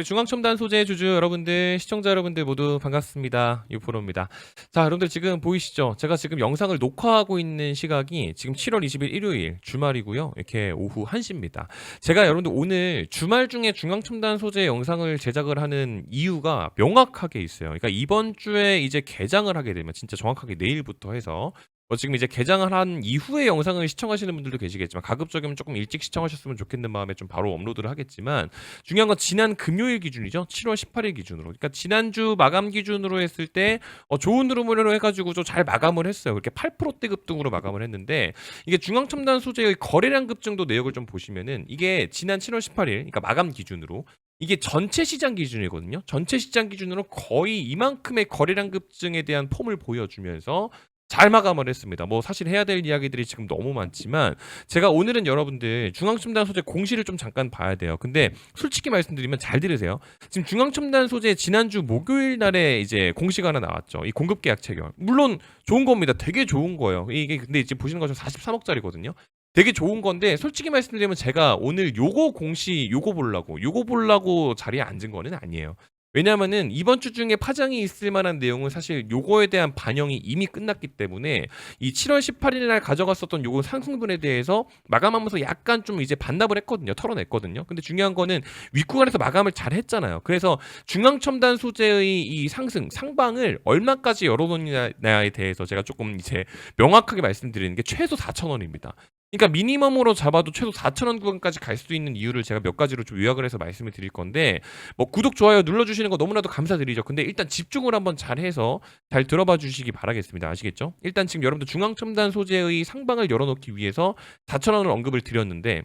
우리 중앙첨단 소재 주주 여러분들, 시청자 여러분들 모두 반갑습니다. 유포로입니다. 자, 여러분들 지금 보이시죠? 제가 지금 영상을 녹화하고 있는 시각이 지금 7월 20일 일요일 주말이고요. 이렇게 오후 1시입니다. 제가 여러분들 오늘 주말 중에 중앙첨단 소재 영상을 제작을 하는 이유가 명확하게 있어요. 그러니까 이번 주에 이제 개장을 하게 되면 진짜 정확하게 내일부터 해서 뭐 지금 이제 개장을 한 이후에 영상을 시청하시는 분들도 계시겠지만 가급적이면 조금 일찍 시청하셨으면 좋겠는 마음에 좀 바로 업로드를 하겠지만 중요한 건 지난 금요일 기준이죠. 7월 18일 기준으로. 그러니까 지난주 마감 기준으로 했을 때 어, 좋은 흐름으로 해가지고 좀 잘 마감을 했어요. 그렇게 8%대 급등으로 마감을 했는데 이게 중앙첨단 소재의 거래량 급증도 내역을 좀 보시면은 이게 지난 7월 18일, 그러니까 마감 기준으로 이게 전체 시장 기준이거든요. 전체 시장 기준으로 거의 이만큼의 거래량 급증에 대한 폼을 보여주면서 잘 마감을 했습니다. 뭐 사실 해야 될 이야기들이 지금 너무 많지만 제가 오늘은 여러분들 중앙첨단 소재 공시를 좀 잠깐 봐야 돼요. 근데 솔직히 말씀드리면 잘 들으세요. 지금 중앙첨단 소재 지난주 목요일 날에 이제 공시가 하나 나왔죠. 이 공급 계약 체결. 물론 좋은 겁니다. 되게 좋은 거예요. 이게 근데 이제 보시는 것처럼 43억짜리거든요. 되게 좋은 건데 솔직히 말씀드리면 제가 오늘 요거 공시 요거 보려고 요거 보려고 자리에 앉은 거는 아니에요. 왜냐면은 이번 주 중에 파장이 있을 만한 내용은 사실 요거에 대한 반영이 이미 끝났기 때문에 이 7월 18일 날 가져갔었던 요거 상승분에 대해서 마감하면서 약간 좀 이제 반납을 했거든요. 털어냈거든요. 근데 중요한 거는 윗구간에서 마감을 잘 했잖아요. 그래서 중앙첨단 소재의 이 상승, 상방을 얼마까지 열어놓느냐에 대해서 제가 조금 이제 명확하게 말씀드리는 게 최소 4,000원입니다. 그러니까 미니멈으로 잡아도 최소 4,000원 구간까지 갈 수 있는 이유를 제가 몇 가지로 좀 요약을 해서 말씀을 드릴 건데 뭐 구독 좋아요 눌러 주시는 거 너무나도 감사드리죠. 근데 일단 집중을 한번 잘 해서 잘 들어봐 주시기 바라겠습니다. 아시겠죠? 일단 지금 여러분들 중앙첨단 소재의 상방을 열어 놓기 위해서 4,000원을 언급을 드렸는데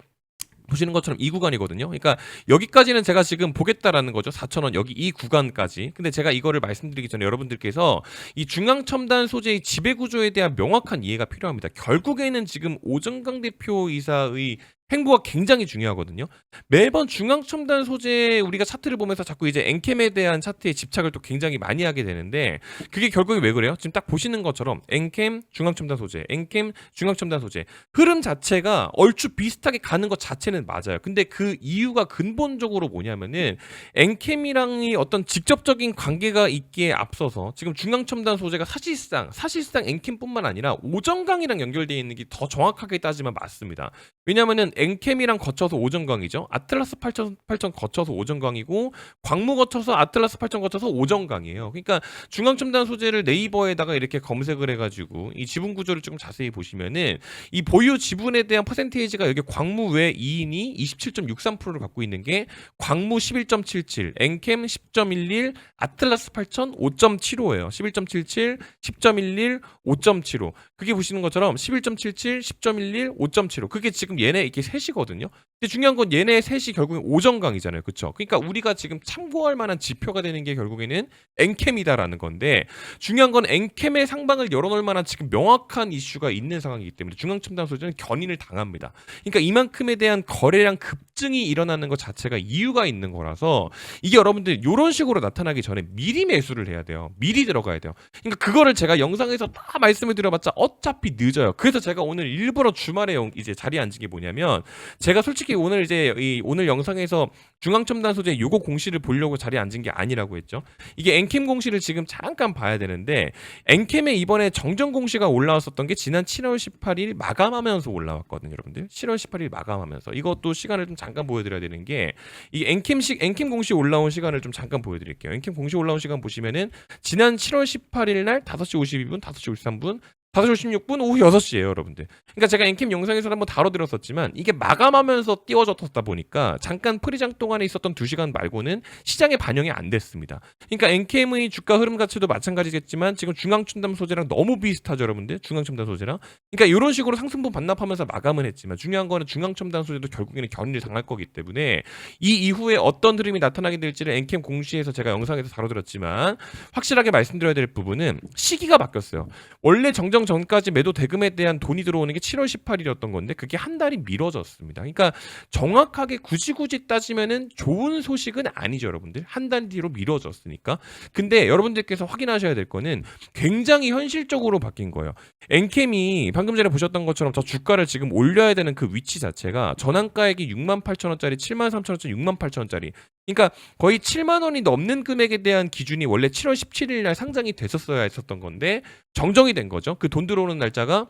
보시는 것처럼 이 구간이거든요. 그러니까 여기까지는 제가 지금 보겠다라는 거죠. 4,000원 여기 이 구간까지. 근데 제가 이거를 말씀드리기 전에 여러분들께서 이 중앙 첨단 소재의 지배 구조에 대한 명확한 이해가 필요합니다. 결국에는 지금 오정강 대표 이사의 행보가 굉장히 중요하거든요. 매번 중앙 첨단 소재 우리가 차트를 보면서 자꾸 이제 엔캠에 대한 차트에 집착을 또 굉장히 많이 하게 되는데 그게 결국에 왜 그래요? 지금 딱 보시는 것처럼 엔캠 중앙 첨단 소재, 엔캠 중앙 첨단 소재 흐름 자체가 얼추 비슷하게 가는 것 자체는 맞아요. 근데 그 이유가 근본적으로 뭐냐면은 엔캠이랑이 어떤 직접적인 관계가 있기에 앞서서 지금 중앙 첨단 소재가 사실상 사실상 엔캠뿐만 아니라 오정강이랑 연결되어 있는 게 더 정확하게 따지면 맞습니다. 왜냐면은 엔캠이랑 거쳐서 오정강이죠. 아틀라스 8000, 8000 거쳐서 오정강이고 광무 거쳐서 아틀라스 8000 거쳐서 오정강이에요. 그러니까 중앙 첨단 소재를 네이버에다가 이렇게 검색을 해가지고 이 지분 구조를 조금 자세히 보시면은 이 보유 지분에 대한 퍼센테이지가 여기 광무 외 2인이 27.63%를 갖고 있는 게 광무 11.77, 엔캠 10.11, 아틀라스 8000 5.75예요. 11.77, 10.11, 5.75. 그게 보시는 것처럼 11.77, 10.11, 5.75. 그게 지금 얘네 이렇게 셋이거든요. 근데 중요한 건 얘네 셋이 결국엔 오정강이잖아요. 그쵸? 그러니까 우리가 지금 참고할 만한 지표가 되는 게 결국에는 엔캠이다라는 건데 중요한 건 엔캠의 상방을 열어놓을 만한 지금 명확한 이슈가 있는 상황이기 때문에 중앙첨단 소재는 견인을 당합니다. 그러니까 이만큼에 대한 거래량 급증이 일어나는 것 자체가 이유가 있는 거라서 이게 여러분들 이런 식으로 나타나기 전에 미리 매수를 해야 돼요. 미리 들어가야 돼요. 그러니까 그거를 제가 영상에서 다 말씀을 드려봤자 어차피 늦어요. 그래서 제가 오늘 일부러 주말에 영- 이제 자리에 앉은 게 뭐냐면 제가 솔직히 오늘 이제 이 오늘 영상에서 중앙첨단 소재 요거 공시를 보려고 자리에 앉은 게 아니라고 했죠. 이게 엔캠 공시를 지금 잠깐 봐야 되는데 엔캠에 이번에 정정 공시가 올라왔었던 게 지난 7월 18일 마감하면서 올라왔거든요, 여러분들. 7월 18일 마감하면서 이것도 시간을 좀 잠깐 보여드려야 되는 게 이 엔캠식 엔캠 공시 올라온 시간을 좀 잠깐 보여드릴게요. 엔캠 공시 올라온 시간 보시면은 지난 7월 18일 날 5시 52분, 5시 53분 5시 56분 오후 6시예요, 여러분들. 그러니까 제가 엔캠 영상에서 한번 다뤄드렸었지만 이게 마감하면서 띄워졌다 보니까 잠깐 프리장 동안에 있었던 2시간 말고는 시장에 반영이 안 됐습니다. 그러니까 엔캠의 주가 흐름 가치도 마찬가지겠지만 지금 중앙첨단 소재랑 너무 비슷하죠, 여러분들. 중앙첨단 소재랑. 그러니까 이런 식으로 상승분 반납하면서 마감은 했지만 중요한 거는 중앙첨단 소재도 결국에는 견인을 당할 거기 때문에 이 이후에 어떤 흐름이 나타나게 될지를 엔캠 공시에서 제가 영상에서 다뤄드렸지만 확실하게 말씀드려야 될 부분은 시기가 바뀌었어요. 원래 정정 조정 전까지 매도 대금에 대한 돈이 들어오는 게 7월 18일이었던 건데 그게 한 달이 미뤄졌습니다. 그러니까 정확하게 굳이 굳이 따지면은 좋은 소식은 아니죠, 여러분들. 한 달 뒤로 미뤄졌으니까. 근데 여러분들께서 확인하셔야 될 거는 굉장히 현실적으로 바뀐 거예요. 엔캠이 방금 전에 보셨던 것처럼 저 주가를 지금 올려야 되는 그 위치 자체가 전환가액이 6만 8천 원짜리, 7만 3천 원짜리, 6만 8천 원짜리. 그러니까 거의 7만 원이 넘는 금액에 대한 기준이 원래 7월 17일 날 상장이 됐었어야 했었던 건데 정정이 된 거죠. 그돈 들어오는 날짜가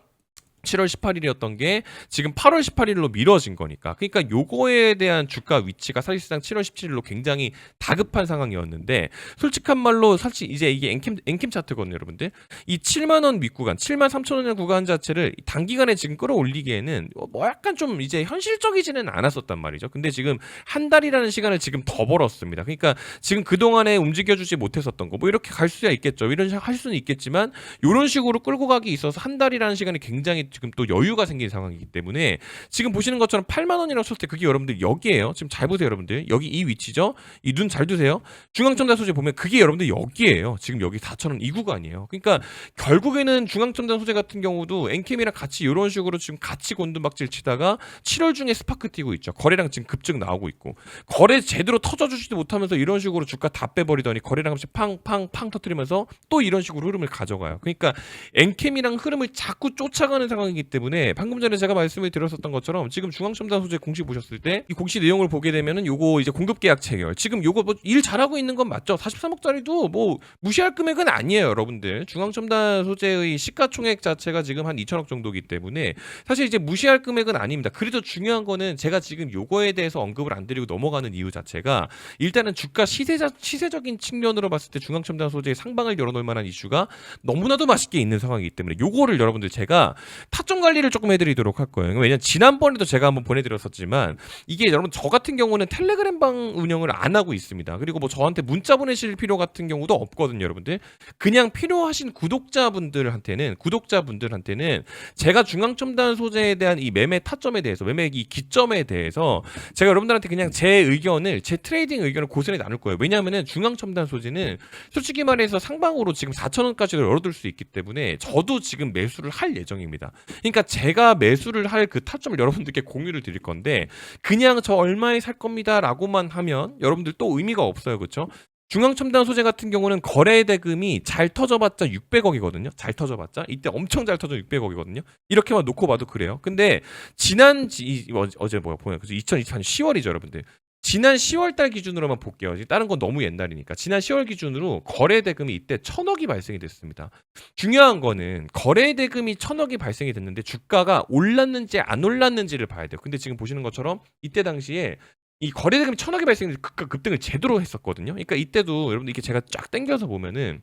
7월 18일이었던 게 지금 8월 18일로 미뤄진 거니까. 그러니까 요거에 대한 주가 위치가 사실상 7월 17일로 굉장히 다급한 상황이었는데 솔직한 말로 사실 이제 이게 엔캠 엔캠 차트거든요, 여러분들. 이 7만 원 윗구간, 7만 3천 원의 구간 자체를 단기간에 지금 끌어올리기에는 뭐 약간 좀 이제 현실적이지는 않았었단 말이죠. 근데 지금 한 달이라는 시간을 지금 더 벌었습니다. 그러니까 지금 그동안에 움직여주지 못했었던 거 뭐 이렇게 갈 수야 있겠죠. 이런 식으로 할 수는 있겠지만 이런 식으로 끌고 가기 있어서 한 달이라는 시간이 굉장히 지금 또 여유가 생긴 상황이기 때문에 지금 보시는 것처럼 8만 원이라고 쳤을 때 그게 여러분들 여기에요. 지금 잘 보세요, 여러분들. 여기 이 위치죠. 이 눈 잘 두세요. 중앙첨단 소재 보면 그게 여러분들 여기에요. 지금 여기 4천 원 이 구간이에요. 그러니까 결국에는 중앙첨단 소재 같은 경우도 엔캠이랑 같이 이런 식으로 지금 같이 곤두박질 치다가 7월 중에 스파크 뛰고 있죠. 거래량 지금 급증 나오고 있고 거래 제대로 터져주지도 못하면서 이런 식으로 주가 다 빼버리더니 거래량 없이 팡팡팡 터뜨리면서 또 이런 식으로 흐름을 가져가요. 그러니까 엔캠이랑 흐름을 자꾸 쫓아가는 상황이기 때문에 방금 전에 제가 말씀을 드렸었던 것처럼 지금 중앙첨단 소재 공시 보셨을 때 이 공시 내용을 보게 되면은 요거 이제 공급 계약 체결 지금 요거 뭐 일 잘하고 있는 건 맞죠? 43억짜리도 뭐 무시할 금액은 아니에요, 여러분들. 중앙첨단 소재의 시가총액 자체가 지금 한 2천억 정도기 때문에 사실 이제 무시할 금액은 아닙니다. 그래도 중요한 거는 제가 지금 요거에 대해서 언급을 안 드리고 넘어가는 이유 자체가 일단은 주가 시세자, 시세적인 측면으로 봤을 때 중앙첨단 소재의 상방을 열어놓을 만한 이슈가 너무나도 맛있게 있는 상황이기 때문에 요거를 여러분들 제가 타점 관리를 조금 해드리도록 할 거예요. 왜냐면 지난번에도 제가 한번 보내드렸었지만 이게 여러분 저 같은 경우는 텔레그램 방 운영을 안 하고 있습니다. 그리고 뭐 저한테 문자 보내실 필요 같은 경우도 없거든요, 여러분들. 그냥 필요하신 구독자분들한테는 구독자분들한테는 제가 중앙첨단 소재에 대한 이 매매 타점에 대해서 매매 이 기점에 대해서 제가 여러분들한테 그냥 제 의견을 제 트레이딩 의견을 고스란히 나눌 거예요. 왜냐하면은 중앙첨단 소재는 솔직히 말해서 상방으로 지금 4천 원까지 열어둘 수 있기 때문에 저도 지금 매수를 할 예정입니다. 그러니까 제가 매수를 할 그 타점을 여러분들께 공유를 드릴 건데 그냥 저 얼마에 살 겁니다라고만 하면 여러분들 또 의미가 없어요, 그렇죠? 중앙첨단 소재 같은 경우는 거래 대금이 잘 터져봤자 600억이거든요. 잘 터져봤자 이때 엄청 잘 터져 600억이거든요. 이렇게만 놓고 봐도 그래요. 근데 지난 지, 이- 어- 어제 뭐야 보면 그래서 2024년 10월이죠, 여러분들. 지난 10월 달 기준으로만 볼게요. 다른 건 너무 옛날이니까. 지난 10월 기준으로 거래 대금이 이때 천억이 발생이 됐습니다. 중요한 거는 거래 대금이 천억이 발생이 됐는데 주가가 올랐는지 안 올랐는지를 봐야 돼요. 근데 지금 보시는 것처럼 이때 당시에 이 거래 대금이 천억이 발생해서 급가 급등을 제대로 했었거든요. 그러니까 이때도 여러분들 이게 제가 쫙 당겨서 보면은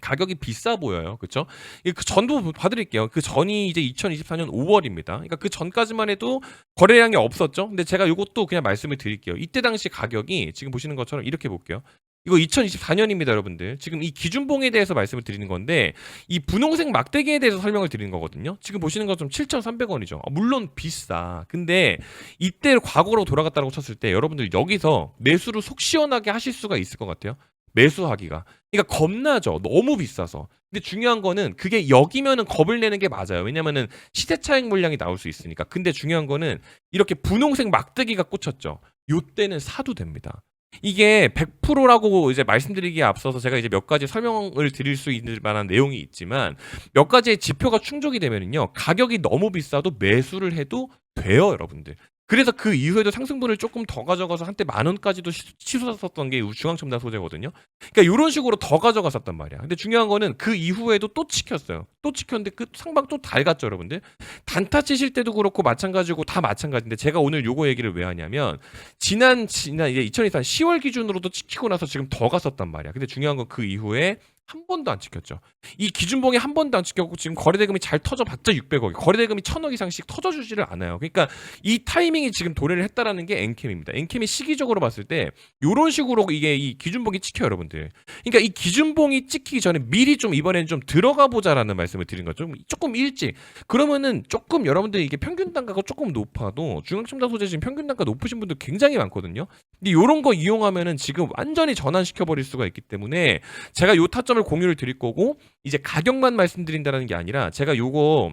가격이 비싸 보여요. 그렇죠? 그 전도 봐드릴게요. 그 전이 이제 2024년 5월입니다. 그러니까 그 전까지만 해도 거래량이 없었죠. 근데 제가 이것도 그냥 말씀을 드릴게요. 이때 당시 가격이 지금 보시는 것처럼 이렇게 볼게요. 이거 2024년입니다, 여러분들. 지금 이 기준봉에 대해서 말씀을 드리는 건데 이 분홍색 막대기에 대해서 설명을 드리는 거거든요. 지금 보시는 것처럼 7,300원이죠. 물론 비싸. 근데 이때 과거로 돌아갔다고 쳤을 때 여러분들 여기서 매수를 속 시원하게 하실 수가 있을 것 같아요. 매수하기가. 그러니까 겁나죠. 너무 비싸서. 근데 중요한 거는 그게 여기면은 겁을 내는 게 맞아요. 왜냐면은 시세 차익 물량이 나올 수 있으니까. 근데 중요한 거는 이렇게 분홍색 막대기가 꽂혔죠. 요때는 사도 됩니다. 이게 100%라고 이제 말씀드리기에 앞서서 제가 이제 몇 가지 설명을 드릴 수 있는 만한 내용이 있지만 몇 가지의 지표가 충족이 되면은요 가격이 너무 비싸도 매수를 해도 돼요 여러분들 그래서 그 이후에도 상승분을 조금 더 가져가서 한때 만 원까지도 시- 치솟았었던 게 중앙첨단 소재거든요. 그러니까 이런 식으로 더 가져갔었단 말이야. 근데 중요한 거는 그 이후에도 또 찍혔어요. 또 찍혔는데 그 상방 또 달갔죠 여러분들. 단타 치실 때도 그렇고 마찬가지고 다 마찬가지인데 제가 오늘 요거 얘기를 왜 하냐면 지난 지난 이제 2024년 10월 기준으로도 찍히고 나서 지금 더 갔었단 말이야. 근데 중요한 건 그 이후에 한 번도 안 찍혔죠. 이 기준봉이 한 번도 안 찍혔고 지금 거래대금이 잘 터져봤자 600억. 거래대금이 1000억 이상씩 터져주지를 않아요. 그러니까 이 타이밍이 지금 도래를 했다라는 게 엔캠입니다. 엔캠이 시기적으로 봤을 때 이런 식으로 이게 이 기준봉이 찍혀요, 여러분들. 그러니까 이 기준봉이 찍히기 전에 미리 좀 이번에는 좀 들어가 보자라는 말씀을 드린 거죠. 좀 조금 일찍. 그러면은 조금 여러분들 이게 평균 단가가 조금 높아도 중앙첨단 소재 지금 평균 단가 높으신 분들 굉장히 많거든요. 근데 이런 거 이용하면은 지금 완전히 전환시켜 버릴 수가 있기 때문에 제가 요 타점 공유를 드릴 거고 이제 가격만 말씀드린다는 게 아니라 제가 요거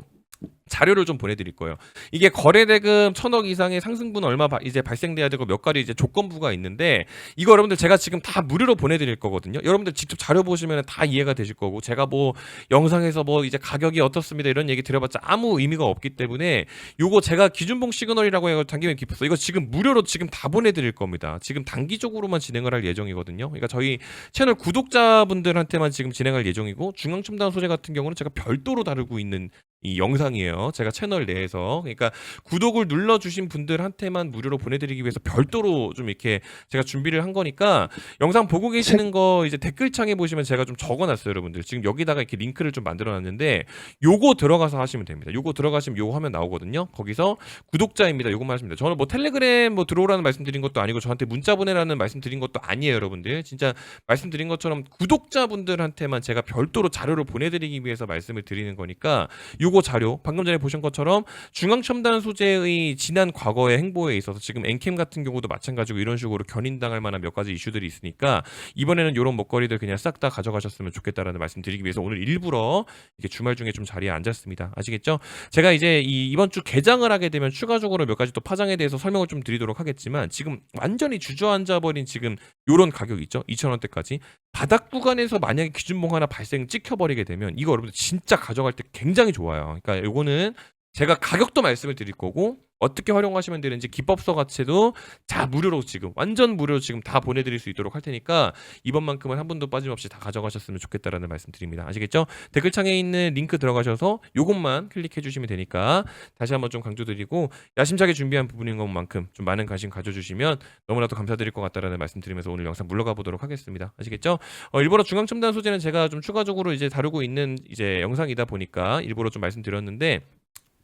자료를 좀 보내드릴 거예요. 이게 거래대금 천억 이상의 상승분 얼마 바- 이제 발생돼야 되고 몇 가지 이제 조건부가 있는데 이거 여러분들 제가 지금 다 무료로 보내드릴 거거든요. 여러분들 직접 자료 보시면 다 이해가 되실 거고 제가 뭐 영상에서 뭐 이제 가격이 어떻습니다 이런 얘기 드려봤자 아무 의미가 없기 때문에 요거 제가 기준봉 시그널이라고 해서 단기면 깊었어. 이거 지금 무료로 지금 다 보내드릴 겁니다. 지금 단기적으로만 진행을 할 예정이거든요. 그러니까 저희 채널 구독자분들한테만 지금 진행할 예정이고 중앙첨단 소재 같은 경우는 제가 별도로 다루고 있는 이 영상이에요. 제가 채널 내에서 그러니까 구독을 눌러 주신 분들한테만 무료로 보내드리기 위해서 별도로 좀 이렇게 제가 준비를 한 거니까 영상 보고 계시는 거 이제 댓글창에 보시면 제가 좀 적어놨어요, 여러분들. 지금 여기다가 이렇게 링크를 좀 만들어놨는데 요거 들어가서 하시면 됩니다. 요거 들어가시면 요거 화면 나오거든요. 거기서 구독자입니다. 요것만 하시면 돼요. 저는 뭐 텔레그램 뭐 들어오라는 말씀드린 것도 아니고 저한테 문자 보내라는 말씀드린 것도 아니에요, 여러분들. 진짜 말씀드린 것처럼 구독자분들한테만 제가 별도로 자료를 보내드리기 위해서 말씀을 드리는 거니까 요거 자료 방금 전에 보신 것처럼 중앙 첨단 소재의 지난 과거의 행보에 있어서 지금 엔캠 같은 경우도 마찬가지고 이런 식으로 견인당할 만한 몇 가지 이슈들이 있으니까 이번에는 이런 먹거리들 그냥 싹 다 가져가셨으면 좋겠다라는 말씀 드리기 위해서 오늘 일부러 이렇게 주말 중에 좀 자리에 앉았습니다. 아시겠죠? 제가 이제 이 이번 주 개장을 하게 되면 추가적으로 몇 가지 또 파장에 대해서 설명을 좀 드리도록 하겠지만 지금 완전히 주저앉아 버린 지금 요런 가격 있죠? 2,000원대까지 바닥 구간에서 만약에 기준봉 하나 발생 찍혀버리게 되면 이거 여러분들 진짜 가져갈 때 굉장히 좋아 요. 그러니까 요거는 제가 가격도 말씀을 드릴 거고 어떻게 활용하시면 되는지 기법서 자체도 다 무료로 지금 완전 무료로 지금 다 보내드릴 수 있도록 할 테니까 이번만큼은 한 분도 빠짐없이 다 가져가셨으면 좋겠다라는 말씀 드립니다. 아시겠죠? 댓글창에 있는 링크 들어가셔서 요것만 클릭해 주시면 되니까 다시 한번 좀 강조드리고 야심차게 준비한 부분인 것만큼 좀 많은 관심 가져주시면 너무나도 감사드릴 것 같다라는 말씀 드리면서 오늘 영상 물러가 보도록 하겠습니다. 아시겠죠? 어, 일부러 중앙 첨단 소재는 제가 좀 추가적으로 이제 다루고 있는 이제 영상이다 보니까 일부러 좀 말씀드렸는데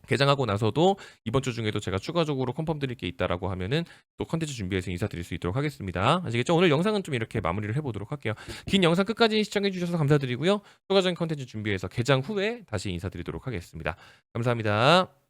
개장하고 나서도 이번 주 중에도 제가 추가적으로 컨펌 드릴 게 있다라고 하면은 또 컨텐츠 준비해서 인사드릴 수 있도록 하겠습니다. 아시겠죠? 오늘 영상은 좀 이렇게 마무리를 해보도록 할게요. 긴 영상 끝까지 시청해 주셔서 감사드리고요. 추가적인 컨텐츠 준비해서 개장 후에 다시 인사드리도록 하겠습니다. 감사합니다.